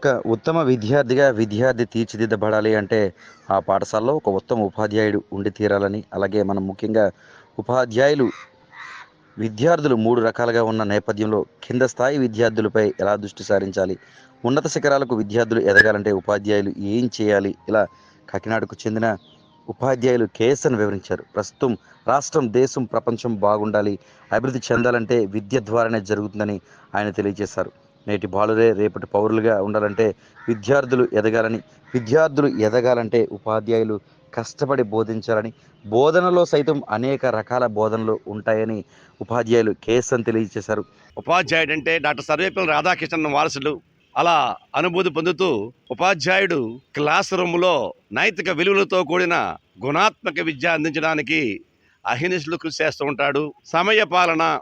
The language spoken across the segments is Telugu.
ఒక ఉత్తమ విద్యార్థిగా విద్యార్థి తీర్చిదిద్దబడాలి అంటే ఆ పాఠశాలలో ఒక ఉత్తమ ఉపాధ్యాయుడు ఉండి తీరాలని అలాగే మనం ముఖ్యంగా ఉపాధ్యాయులు విద్యార్థులు మూడు రకాలుగా ఉన్న నేపథ్యంలో కింద స్థాయి విద్యార్థులపై ఎలా దృష్టి సారించాలి ఉన్నత శిఖరాలకు విద్యార్థులు ఎదగాలంటే ఉపాధ్యాయులు ఏం చేయాలి ఇలా కాకినాడకు చెందిన ఉపాధ్యాయులు కేఎస్ఎన్ వివరించారు. ప్రస్తుతం రాష్ట్రం దేశం ప్రపంచం బాగుండాలి అభివృద్ధి చెందాలంటే విద్య ద్వారానే జరుగుతుందని ఆయన తెలియజేశారు. నేటి బాలురే రేపటి పౌరులుగా ఉండాలంటే విద్యార్థులు ఎదగాలని విద్యార్థులు ఎదగాలంటే ఉపాధ్యాయులు కష్టపడి బోధించాలని బోధనలో సైతం అనేక రకాల బోధనలు ఉంటాయని ఉపాధ్యాయులు కేఎస్ఎన్ తెలియజేశారు. ఉపాధ్యాయుడు అంటే డాక్టర్ సర్వేపల్లి రాధాకృష్ణన్ వారసుడు. అలా అనుభూతి పొందుతూ ఉపాధ్యాయుడు క్లాస్ రూమ్లో నైతిక విలువలతో కూడిన గుణాత్మక విద్య అందించడానికి అహినిసులు కృషి చేస్తూ ఉంటాడు. సమయ పాలన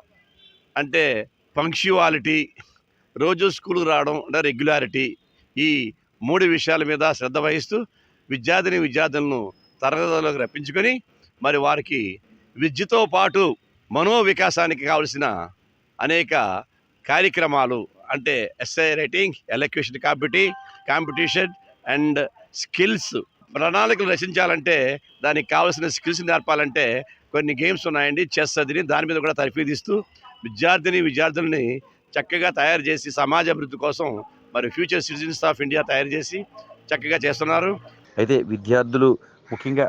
అంటే పంక్చువాలిటీ రోజు స్కూల్కి రావడం అంటే రెగ్యులారిటీ ఈ మూడు విషయాల మీద శ్రద్ధ వహిస్తూ విద్యార్థిని విద్యార్థులను తరగతిలోకి రప్పించుకొని మరి వారికి విద్యతో పాటు మనోవికాసానికి కావలసిన అనేక కార్యక్రమాలు అంటే essay writing elocution competi competition and skills ప్రణాళికలు రచించాలంటే దానికి కావాల్సిన స్కిల్స్ నేర్పాలంటే కొన్ని గేమ్స్ ఉన్నాయండి చెస్ అదిని దాని మీద కూడా తర్ఫీదిస్తూ విద్యార్థిని విద్యార్థులని చక్కగా తయారు చేసి సమాజ అభివృద్ధి కోసం మరి ఫ్యూచర్ సిటిజన్స్ ఆఫ్ ఇండియా తయారు చేసి చక్కగా చేస్తున్నారు. అయితే విద్యార్థులు ముఖ్యంగా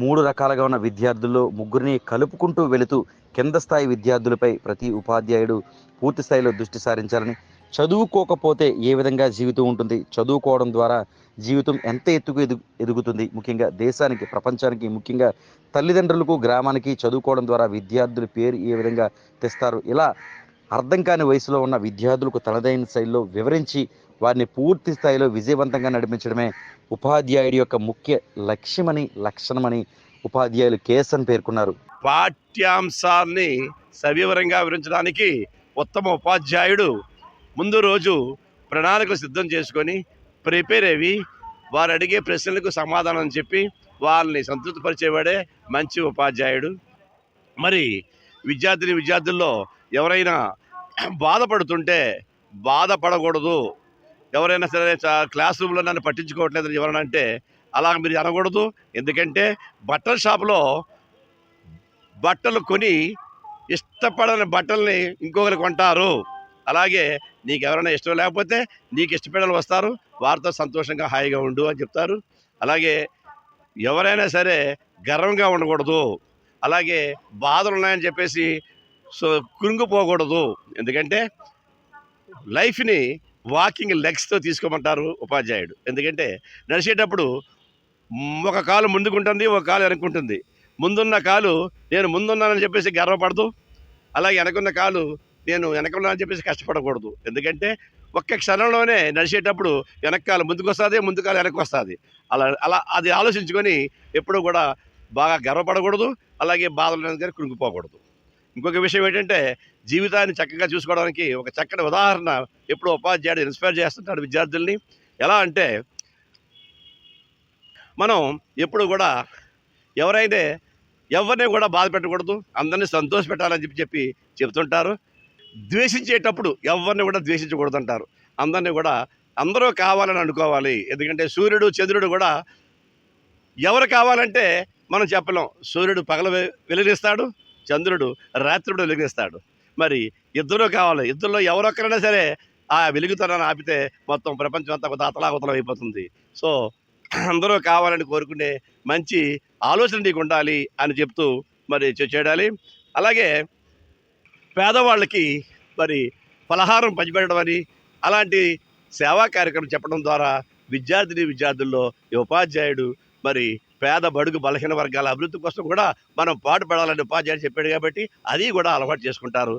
మూడు రకాలుగా ఉన్న విద్యార్థుల్లో ముగ్గురిని కలుపుకుంటూ వెళుతూ కింద స్థాయి విద్యార్థులపై ప్రతి ఉపాధ్యాయుడు పూర్తి స్థాయిలో దృష్టి సారించాలని చదువుకోకపోతే ఏ విధంగా జీవితం ఉంటుంది? చదువుకోవడం ద్వారా జీవితం ఎంత ఎత్తుకు ఎదుగు ఎదుగుతుంది? ముఖ్యంగా దేశానికి ప్రపంచానికి ముఖ్యంగా తల్లిదండ్రులకు గ్రామానికి చదువుకోవడం ద్వారా విద్యార్థుల పేరు ఏ విధంగా తెస్తారు? ఇలా అర్థం కాని వయసులో ఉన్న విద్యార్థులకు తనదైన శైలిలో వివరించి వారిని పూర్తి స్థాయిలో విజయవంతంగా నడిపించడమే ఉపాధ్యాయుడి యొక్క ముఖ్య లక్ష్యమని లక్షణమని ఉపాధ్యాయులు కేసన్ పేర్కొన్నారు. పాఠ్యాంశాన్ని సవివరంగా వివరించడానికి ఉత్తమ ఉపాధ్యాయుడు ముందు రోజు ప్రణాళికలు సిద్ధం చేసుకొని ప్రిపేర్ అయ్యి వారు అడిగే ప్రశ్నలకు సమాధానం చెప్పి వాళ్ళని సంతృప్తిపరిచేవాడే మంచి ఉపాధ్యాయుడు. మరి విద్యార్థిని విద్యార్థుల్లో ఎవరైనా బాధపడుతుంటే బాధపడకూడదు. ఎవరైనా సరే క్లాస్ రూమ్లో నన్ను పట్టించుకోవట్లేదు ఎవరైనా అంటే అలా మీరు అనకూడదు. ఎందుకంటే బట్టల షాపులో బట్టలు కొని ఇష్టపడని బట్టల్ని ఇంకొకరు కొంటారు. అలాగే నీకు ఎవరైనా ఇష్టం లేకపోతే నీకు ఇష్టపడలు వస్తారు. వారితో సంతోషంగా హాయిగా ఉండు అని చెప్తారు. అలాగే ఎవరైనా సరే గర్వంగా ఉండకూడదు. అలాగే బాధలు ఉన్నాయని చెప్పేసి సో కృంగిపోకూడదు ఎందుకంటే లైఫ్ని వాకింగ్ లెగ్స్తో తీసుకోమంటారు ఉపాధ్యాయుడు. ఎందుకంటే నడిచేటప్పుడు ఒక కాలు ముందుకుంటుంది ఒక కాలు వెనక్కుంటుంది. ముందున్న కాలు నేను ముందున్నానని చెప్పేసి గర్వపడదు. అలాగే వెనకున్న కాలు నేను వెనకున్నానని చెప్పేసి కష్టపడకూడదు. ఎందుకంటే ఒక్క క్షణంలోనే నడిచేటప్పుడు వెనకాల ముందుకు వస్తుంది ముందు కాలు వెనక్కి వస్తుంది అలా అలా అది ఆలోచించుకొని ఎప్పుడూ కూడా బాగా గర్వపడకూడదు. అలాగే బాధలు కానీ కృంగిపోకూడదు ఇంకొక విషయం ఏంటంటే జీవితాన్ని చక్కగా చూసుకోవడానికి ఒక చక్కటి ఉదాహరణ ఎప్పుడు ఉపాధ్యాయుడు ఇన్స్పైర్ చేస్తుంటాడు విద్యార్థుల్ని. ఎలా అంటే మనం ఎప్పుడు కూడా ఎవరైతే ఎవరిని కూడా బాధ పెట్టకూడదు అందరినీ సంతోష పెట్టాలని చెప్పి చెప్పి చెప్తుంటారు. ద్వేషించేటప్పుడు ఎవరిని కూడా ద్వేషించకూడదు అంటారు అందరినీ కూడా అందరూ కావాలని అనుకోవాలి. ఎందుకంటే సూర్యుడు చంద్రుడు కూడా ఎవరు కావాలంటే మనం చెప్పలేం. సూర్యుడు పగల వె- చంద్రుడు రాత్రుడు వెలిగిస్తాడు. మరి ఇద్దరూ కావాలి. ఇద్దరిలో ఎవరొక్కరైనా సరే ఆ వెలుగుతనాన్ని ఆపితే మొత్తం ప్రపంచం అంతా కొంత అతలాకుతలం అయిపోతుంది. సో అందరూ కావాలని కోరుకునే మంచి ఆలోచన నీకు ఉండాలి అని చెప్తూ మరి చే- చేయాలి అలాగే పేదవాళ్ళకి మరి పలహారం పంచిపెట్టడం అని అలాంటి సేవా కార్యక్రమం చెప్పడం ద్వారా విద్యార్థిని విద్యార్థుల్లో ఉపాధ్యాయుడు మరి పేద బడుగు బలహీన వర్గాల అభివృద్ధి కోసం కూడా మనం పాటుపడాలని ఉపాధ్యాయుడు చెప్పాడు కాబట్టి అది కూడా అలవాటు చేసుకుంటారు.